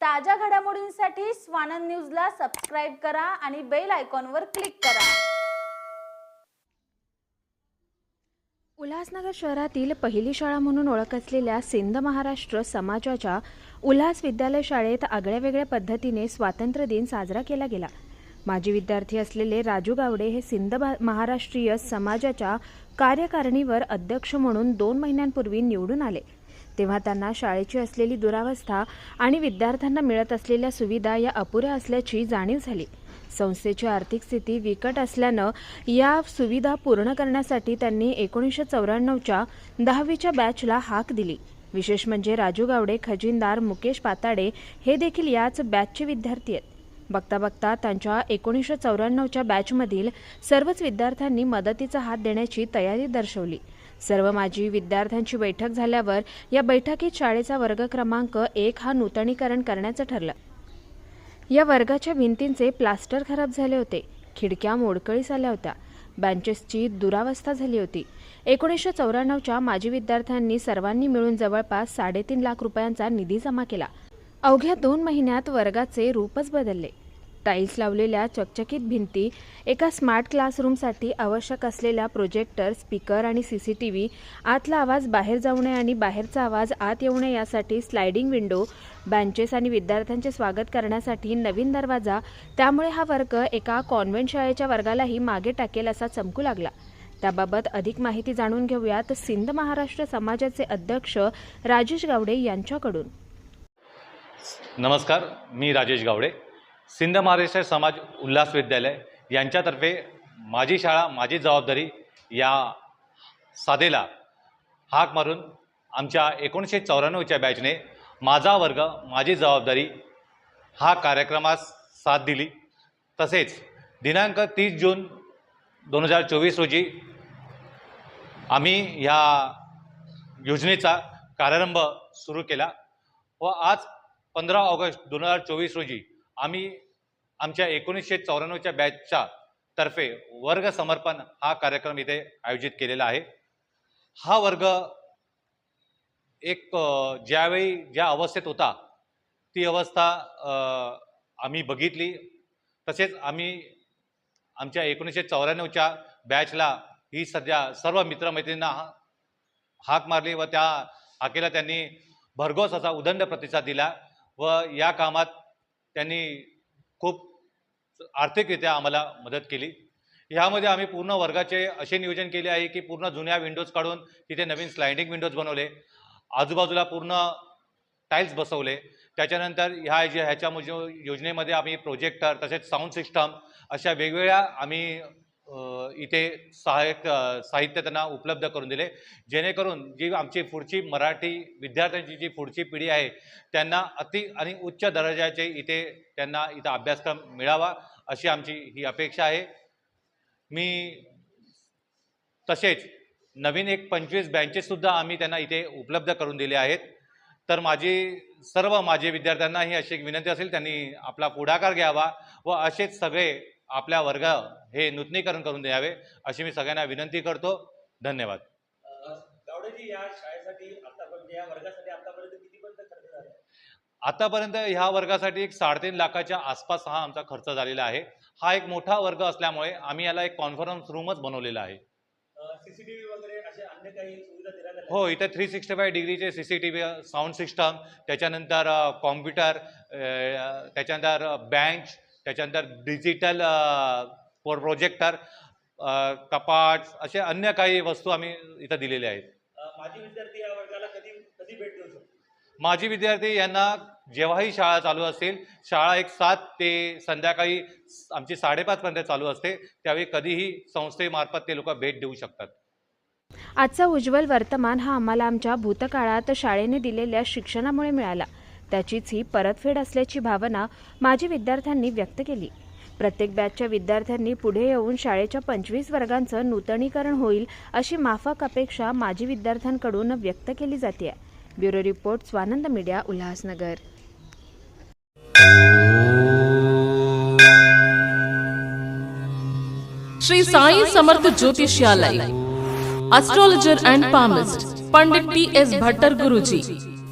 ताज्या घडामोडींसाठी स्वानंद न्यूजला सबस्क्राईब करा आणि बेल आयकॉनवर क्लिक करा. उल्हासनगर शहरातील पहिली शाळा म्हणून ओळख असलेल्या सिंध महाराष्ट्र समाजाच्या उल्हास विद्यालय शाळेत आगळ्यावेगळ्या पद्धतीने स्वातंत्र्य दिन साजरा केला गेला. माजी विद्यार्थी असलेले राजू गावडे हे सिंध भा- महाराष्ट्रीय समाजाच्या कार्यकारिणीवर अध्यक्ष म्हणून दोन महिन्यांपूर्वी निवडून आले. तेव्हा त्यांना शाळेची असलेली दुरावस्था आणि विद्यार्थ्यांना मिळत असलेल्या सुविधा या अपुऱ्या असल्याची जाणीव झाली. संस्थेची आर्थिक स्थिती बिकट असल्यानं या सुविधा पूर्ण करण्यासाठी त्यांनी एकोणीसशे चौऱ्याण्णवच्या दहावीच्या बॅचला हाक दिली. विशेष म्हणजे राजू गावडे खजिनदार मुकेश पाताडे हे देखील याच बॅचचे विद्यार्थी आहेत. बघता बघता त्यांच्या एकोणीसशे चौऱ्याण्णवच्या बॅचमधील सर्वच विद्यार्थ्यांनी मदतीचा हात देण्याची तयारी दर्शवली. सर्व माजी विद्यार्थ्यांची बैठक झाल्यावर या बैठकीत शाळेचा वर्ग क्रमांक एक हा नूतनीकरण करण्याचं ठरलं. या वर्गाच्या भिंतींचे प्लास्टर खराब झाले होते. खिडक्या मोडकळीस आल्या होत्या. बँचेसची दुरावस्था झाली होती. एकोणीसशे चौऱ्याण्णवच्या माजी विद्यार्थ्यांनी सर्वांनी मिळून जवळपास साडेतीन लाख रुपयांचा निधी जमा केला. अवघ्या दोन महिन्यात वर्गाचे रूपच बदलले. टाईल्स लावलेल्या चकचकीत भिंती एका स्मार्ट क्लासरूमसाठी आवश्यक असलेल्या प्रोजेक्टर स्पीकर आणि सी सी टी व्ही आतला आवाज बाहेर जाऊ नये आणि बाहेरचा आवाज आत येऊ नये यासाठी स्लायडिंग विंडो बेंचेस आणि विद्यार्थ्यांचे स्वागत करण्यासाठी नवीन दरवाजा त्यामुळे हा वर्ग एका कॉन्व्हेंट शाळेच्या वर्गालाही मागे टाकेल असा चमकू लागला. त्याबाबत अधिक माहिती जाणून घेऊयात सिंध महाराष्ट्र समाजाचे अध्यक्ष राजेश गावडे यांच्याकडून. नमस्कार मी राजेश गावडे. सिंध महाराष्ट्र समाज उल्हास विद्यालय यांच्यातर्फे माझी शाळा माझी जबाबदारी या साधेला हाक मारून आमच्या एकोणीसशे चौऱ्याण्णवच्या बॅचने माझा वर्ग माझी जबाबदारी हा कार्यक्रमास साथ दिली. तसेच दिनांक तीस जून दोन हजार चोवीस रोजी आम्ही ह्या योजनेचा कार्यारंभ सुरू केला व आज पंधरा ऑगस्ट दोन हजार चोवीस रोजी आम्ही आमच्या एकोणीसशे चौऱ्याण्णवच्या बॅचच्या तर्फे वर्ग समर्पण हा कार्यक्रम इथे आयोजित केलेला आहे. हा वर्ग एक ज्यावेळी ज्या अवस्थेत होता ती अवस्था आम्ही बघितली. तसेच आम्ही आमच्या एकोणीसशे चौऱ्याण्णवच्या बॅचला ही सध्या सर्व मित्रमैत्रिणींना हा- हाक मारली व त्या हाकेला त्यांनी भरघोस असा उदंड प्रतिसाद दिला व या कामात त्यांनी खूप आर्थिकरित्या आम्हाला मदत केली. ह्यामध्ये आम्ही पूर्ण वर्गाचे असे नियोजन केले आहे की पूर्ण जुन्या विंडोज काढून तिथे नवीन स्लायडिंग विंडोज बनवले. आजूबाजूला पूर्ण टाईल्स बसवले. त्याच्यानंतर ह्या जे ह्याच्या योजनेमध्ये आम्ही प्रोजेक्टर तसेच साऊंड सिस्टम अशा वेगवेगळ्या आम्ही इथे सहाय्यक साहित्य त्यांना उपलब्ध करून दिले. जेणेकरून जी आमची पुढची मराठी विद्यार्थ्यांची जी पुढची पिढी आहे त्यांना अति आणि उच्च दर्जाचे इथे त्यांना इथं अभ्यासक्रम मिळावा अशी आमची ही अपेक्षा आहे. मी तसेच नवीन एक पंचवीस बँचेससुद्धा आम्ही त्यांना इथे उपलब्ध करून दिले आहेत. तर माझी सर्व माझे विद्यार्थ्यांना ही अशी एक विनंती असेल त्यांनी आपला पुढाकार घ्यावा व असेच सगळे आपल्या वर्ग हे नूतनीकरण करून द्यावे अशी मी सगळ्यांना विनंती करतो. धन्यवाद. आतापर्यंत ह्या वर्गासाठी एक साडेतीन लाखाच्या आसपास हा आमचा खर्च झालेला आहे. हा एक मोठा वर्ग असल्यामुळे आम्ही याला एक कॉन्फरन्स रूमच बनवलेला आहे. हो इथे थ्री सिक्स्टी फाय डिग्रीचे C C T V sound system त्याच्यानंतर कॉम्प्युटर त्याच्यानंतर बँच त्याच्यानंतर डिजिटल प्रोजेक्टर कपाट असे अन्य काही वस्तू आम्ही इथं दिलेल्या आहेत. माजी विद्यार्थी या वर्गाला कधी कधी भेट देऊ शकतो? माजी विद्यार्थी यांना जेव्हाही शाळा चालू असेल शाळा एक सात ते संध्याकाळी आमची साडेपाचपर्यंत चालू असते त्यावेळी कधीही संस्थेमार्फत ते लोक भेट देऊ शकतात. आजचा उज्ज्वल वर्तमान हा आम्हाला आमच्या भूतकाळात शाळेने दिलेल्या शिक्षणामुळे मिळाला. त्याचीच ही परतफेड असल्याची भावना माजी विद्यार्थ्यांनी व्यक्त केली. प्रत्येक बॅचच्या विद्यार्थ्यांनी पुढे येऊन शाळेच्या पंचवीस वर्गांचं नूतनीकरण होईल अशी माफक अपेक्षा माजी विद्यार्थ्यांकडून व्यक्त केली जाते bureau report Swanand media Ulhasnagar. Shri Sai Samarth Jyotishalaya astrologer and palmist Pandit P S Bhattar Guruji